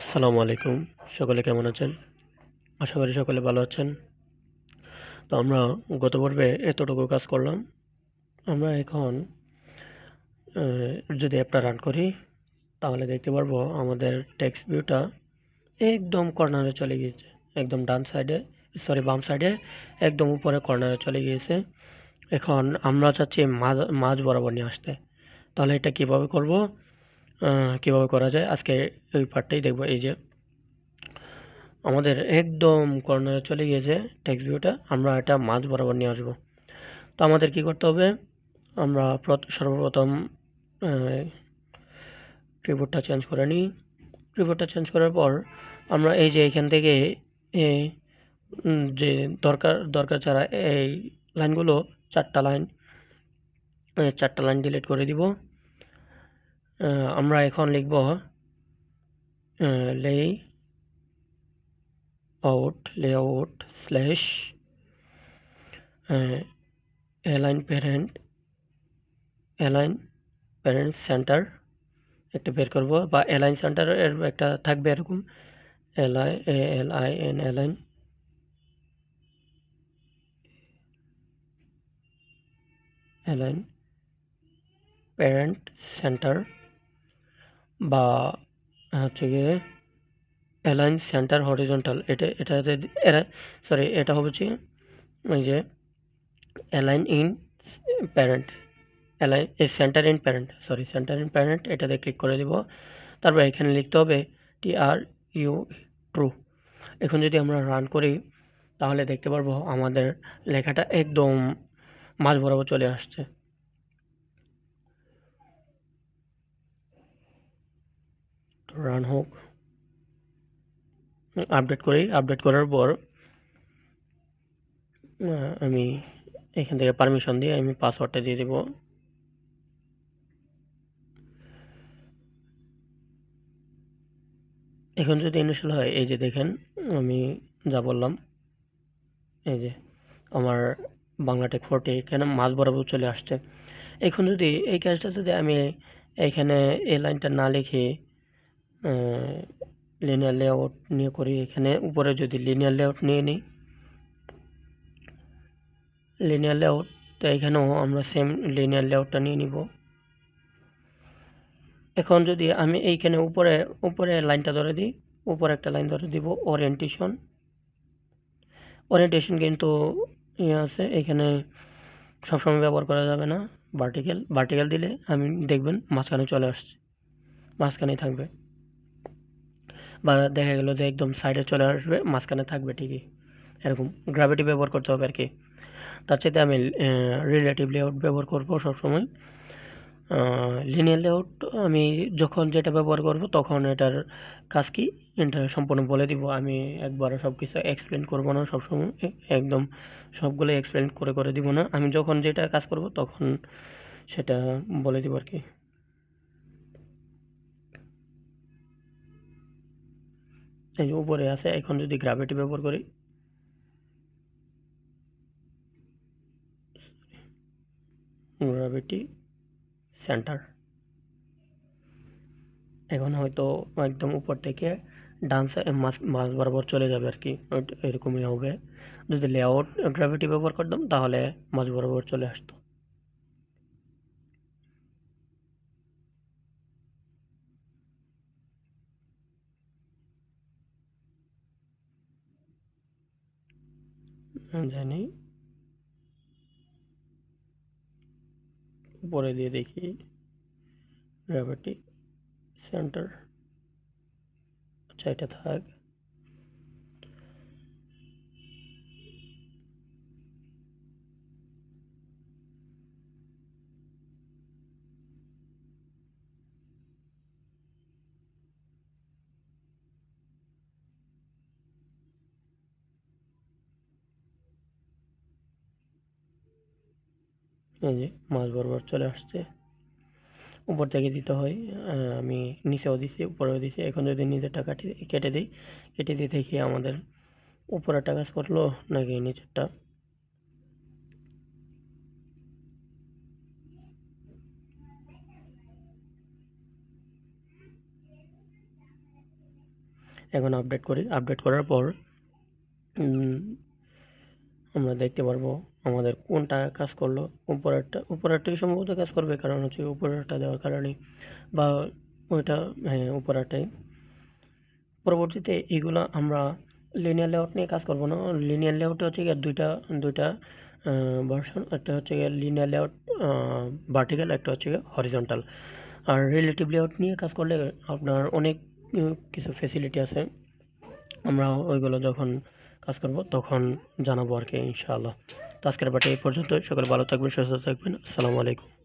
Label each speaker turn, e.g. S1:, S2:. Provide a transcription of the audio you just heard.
S1: আসসালামু আলাইকুম। সকলে কেমন আছেন? আশা করি সকলে ভালো আছেন। তো আমরা গত পর্বে এতটুকু কাজ করলাম। আমরা এখন যদি অ্যাপটা রান করি, তাহলে দেখতে পারব আমাদের টেক্সট ভিউটা একদম কর্নারে চলে গিয়েছে। একদম ডান সাইডে সরি বাম সাইডে একদম উপরে কর্নারে চলে গিয়েছে। এখন আমরা চাচ্ছি মাঝ মাঝ বরাবর নিয়ে আসতে। তাহলে এটা কীভাবে করব? কীভাবে করা যায়? আজকে ওই পার্টটাই দেখব। এই যে আমাদের একদম কর্নারে চলে গিয়েছে টেক্সট ভিউটা আমরা এটা মাঝ বরাবর নিয়ে আসব। তো আমাদের কি করতে হবে? আমরা প্রথ- সর্বপ্রথম কিবোর্ডটা চেঞ্জ করে নিই। কিবোর্ডটা চেঞ্জ করার পর আমরা এই যে এখান থেকে যে দরকার দরকার ছাড়া এই লাইনগুলো চারটা লাইন চারটা লাইন ডিলিট করে দিব। আমরা এখন লিখব layout layout slash align parent align parent centre একটা বের করব, বা অ্যালাইন সেন্টার এর একটা থাকবে এরকম L I A L I N align align parent centre বা হচ্ছে গিয়ে অ্যালাইন সেন্টার হরিজন্টাল এটা, এটাতে সরি এটা হচ্ছে ওই যে অ্যালাইন ইন প্যারেন্ট অ্যালাইন এই centre in parent sorry centre in parent এটাতে ক্লিক করে দিব। তারপর এখানে লিখতে হবে টি আর ইউ ট্রু এখন যদি আমরা রান করি, তাহলে দেখতে পারব আমাদের লেখাটা একদম মাঝ বরাবর চলে আসছে। রান হোক আপডেট করি আপডেট করার পর আমি এখান থেকে পারমিশন দিয়ে আমি পাসওয়ার্ডটা দিয়ে দেব। এখন যদি ইনিশিয়াল হয়, এই যে দেখেন, আমি যা বললাম, এই যে আমার বাংলা টেক ফোরটি এখানে মাঝ বরাবর চলে আসছে। এখন যদি এই কাজটা যদি আমি এখানে এই লাইনটা না লিখে লিনিয়ার লেআউট নিয়ে করি। এখানে উপরে যদি লিনিয়ার লেআউট নিয়ে নিই লিনিয়ার লেআউট তো এখানেও আমরা সেম লিনিয়ার লেআউটটা নিয়ে নিব। এখন যদি আমি এইখানে উপরে উপরে লাইনটা ধরে দিই, উপরে একটা লাইন ধরে দিব ওরিয়েন্টেশন ওরিয়েন্টেশন কিন্তু ইয়ে আছে, এখানে সবসময় ব্যবহার করা যাবে না। ভার্টিক্যাল ভার্টিক্যাল দিলে আমি দেখবেন মাঝখানে চলে আসছে, মাঝখানেই থাকবে। বা দেখা গেল যে একদম সাইডে চলে আসবে, মাঝখানে থাকবে ঠিকই এরকম গ্র্যাভিটি ব্যবহার করতে হবে আর কি তার চাইতে আমি রিলেটিভ লেআউট ব্যবহার করব সবসময়। লিনিয়ার লেআউট আমি যখন যেটা ব্যবহার করব তখন এটার কাজ কি? এটা সম্পূর্ণ বলে দিব। আমি একবার সব কিছু এক্সপ্লেন করব না সবসময়। একদম সবগুলো এক্সপ্লেন করে করে দিব না। আমি যখন যেটা কাজ করব তখন সেটা বলে দিব আর কি এই উপরে আছে, এখন যদি গ্র্যাভিটি ব্যবহার করি। গ্র্যাভিটি সেন্টার এখন হয়তো একদম উপর থেকে ডান সাইড মাঝ মাঝ বরাবর চলে যাবে আর কি এরকমই হবে। যদি লেআউট গ্র্যাভিটি ব্যবহার করতাম, তাহলে মাঝ বরাবর চলে আসতো। জানি। উপরে দিয়ে দেখি গ্র্যাভিটি সেন্টার আচ্ছা এটা থাক। এই যে মাছ বরাবর চলে আসছে। উপর থেকে দিতে হয় আমি নিচেও দিছি, উপরেও দিছি। এখন যদি নিচেরটা কাটি কেটে দিই, কেটে দিয়ে দেখি আমাদের উপরেরটা কাজ করল নাকি নিচেরটা। এখন আপডেট করি আপডেট করার পর দেখতে পারব আমাদের কোনটা কাজ করল, উপরেরটা উপরেরটাই সম্ভবত কাজ করবে? কারণ হচ্ছে উপরেরটা দেওয়ার কারণে বা ওইটা হ্যাঁ উপরেরটাই। পরবর্তীতে এগুলো আমরা লিনিয়ার লেআউট নিয়ে কাজ করব না। লিনিয়ার লেআউটে হচ্ছে গিয়ে দুইটা দুইটা ভার্সন একটা হচ্ছে গিয়ে লিনিয়ার লেআউট ভার্টিক্যাল একটা হচ্ছে গিয়ে হরিজন্টাল আর রিলেটিভ লেআউট নিয়ে কাজ করলে আপনার অনেক কিছু ফেসিলিটি আছে। আমরা ওইগুলো যখন কাজ করব, তখন জানাব আর কি, ইনশাআল্লাহ। তো আজকের বাটে এই পর্যন্ত সকলে ভালো থাকবেন, সুস্থ থাকবেন। আসসালামু আলাইকুম।